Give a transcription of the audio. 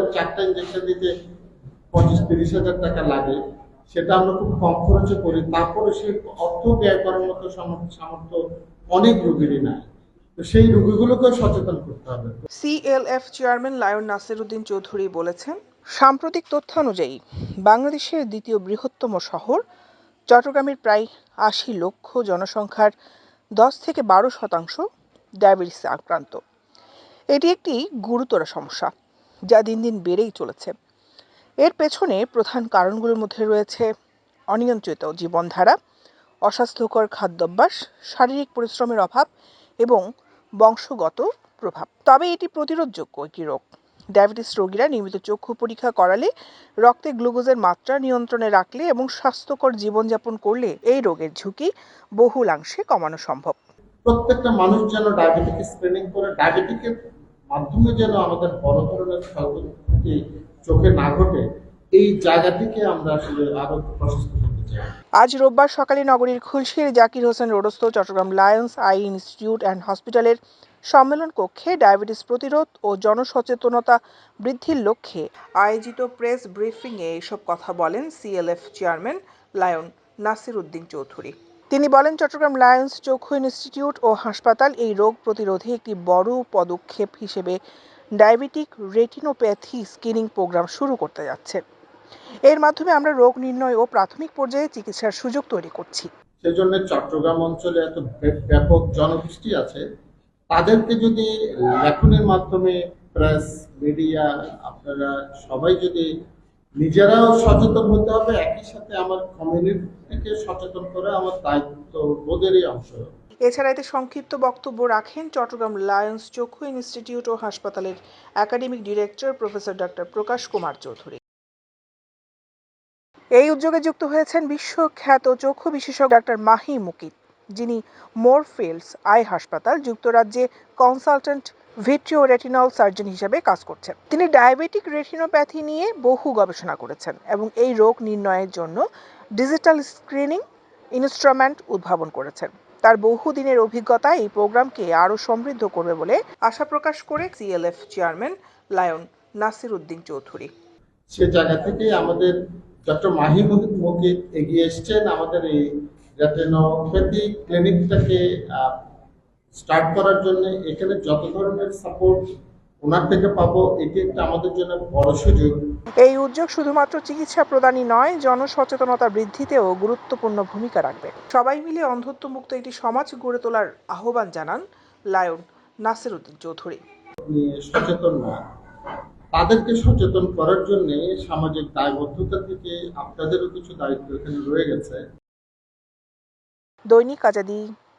বলেন চারটা ইঞ্জেকশন দিতে। পঁচিশ তিরিশ হাজার টাকা লাগে। সেটা আমরা খুব কম খরচে করি। তারপরে সেই অর্থ ব্যয় করার মতো সামর্থ্য অনেক রোগীরই নাই। সেই রোগীগুলোকেও সচেতন করতে হবে। CLF chairman lion Nasiruddin Chowdhury বলেছেন সাম্প্রতিক তথ্যানুযায়ী বাংলাদেশের দ্বিতীয় বৃহত্তম শহর চট্টগ্রামের প্রায় আশি লক্ষ জনসংখ্যার দশ থেকে বারো শতাংশ ডায়াবেটিসে আক্রান্ত। এটি একটি গুরুতর সমস্যা। যা দিন দিন বেড়েই চলেছে। এর পেছনে প্রধান কারণগুলোর মধ্যে রয়েছে অনিয়ন্ত্রিত জীবনধারা, অস্বাস্থ্যকর খাদ্যাভ্যাস, শারীরিক পরিশ্রমের অভাব এবং বংশগত প্রভাব। তবে এটি প্রতিরোধযোগ্য একটি রোগ। ডায়াবেটিস রোগীরা নিয়মিত চক্ষু পরীক্ষা করালে রক্তে গ্লুকোজের মাত্রা নিয়ন্ত্রণে রাখলে এবং স্বাস্থ্যকর জীবনযাপন করলে এই রোগের ঝুঁকি বহুলাংশে কমানো সম্ভব। প্রত্যেকটা মানুষ যেন ডায়াবেটিক স্ক্রিনিং করে ডায়াবেটিকের মাধ্যমে যেন আমাদের বড় ধরনের ক্ষয়ক্ষতি চোখে না ঘটে, এই জায়গাটিকে আমরা আসলে আরও প্রশস্ত আজ রোববার সকালে নগরীর খুলশির Zakir Hossain রোডস্থ Chattogram lions eye institute and হসপিটালের সম্মেলন কক্ষে ডায়াবেটিস প্রতিরোধ ও জনসচেতনতা বৃদ্ধির লক্ষ্যে আয়োজিত প্রেস ব্রিফিংয়ে এসব কথা বলেন CLF chairman lion Nasir Uddin Chowdhury. তিনি বলেন, চট্টগ্রাম লায়ন্স চক্ষু ইনস্টিটিউট ও হাসপাতাল এই রোগ প্রতিরোধে একটি বড় পদক্ষেপ হিসেবে ডায়াবেটিক রেটিনোপ্যাথি স্ক্রিনিং প্রোগ্রাম শুরু করতে যাচ্ছে। এর মাধ্যমে আমরা রোগ নির্ণয় ও প্রাথমিক পর্যায়ে চিকিৎসার সুযোগ তৈরি করছি। সেজন্য চট্টগ্রাম অঞ্চলে এত ব্যাপক জনগোষ্ঠী আছে। তাদেরকে যদি লেখনের মাধ্যমে প্রেস, মিডিয়া, আপনারা সবাই যদি নিজেরাও সচেতন হতে হবে, একই সাথে আমার কমিউনিটিকে সচেতন করা আমার দায়িত্ব বোধেরই অংশ। এছাড়া এতে সংক্ষিপ্ত বক্তব্য রাখেন চট্টগ্রাম লায়ন্স চক্ষু ইনস্টিটিউট ও হাসপাতালের academic director professor doctor Prakash Kumar Chowdhury. এই উদ্যোগে যুক্ত হয়েছেন বিশ্বখ্যাত চক্ষু বিশেষজ্ঞ ডাক্তার মাহি মুকিত, যিনি মোরফিল্ডস আই হাসপাতাল, যুক্তরাজ্যে কনসালটেন্ট ভিট্রিও রেটিনল সার্জন হিসেবে কাজ করছেন। তিনি ডায়াবেটিক রেটিনোপ্যাথি নিয়ে বহু গবেষণা করেছেন এবং এই রোগ নির্ণয়ের জন্য ডিজিটাল স্ক্রিনিং ইনস্ট্রুমেন্ট উদ্ভাবন করেছেন। তার বহুদিনের অভিজ্ঞতা এই প্রোগ্রামকে আরও সমৃদ্ধ করবে বলে আশা প্রকাশ করে CLF chairman lion Nasir Uddin Chowdhury. সে জায়গা থেকে আমাদের ডক্টর মাহিমুদ মুকিত এগিয়ে এসছেন। আমাদের এই রেটিনোপ্যাথি ক্লিনিকটাকে স্টার্ট করার জন্য এখানে যত ধরনের সাপোর্ট ওনার থেকে পাবো এটি একটা আমাদের জন্য বড় সুযোগ। এই উদ্যোগ শুধুমাত্র চিকিৎসা প্রদানই নয় জনসচেতনতা বৃদ্ধিতেও গুরুত্বপূর্ণ ভূমিকা রাখবে। সবাই মিলে অন্ধত্ব মুক্ত একটি সমাজ গড়ে তোলার আহ্বান জানান লায়ন নাসির উদ্দিন চৌধুরী সচেতন না তাদেরকে সচেতন করার জন্য সামাজিক দায়বদ্ধতা থেকে আপনাদেরও কিছু দায়িত্ব এখানে রয়ে গেছে। দৈনিক আজাদি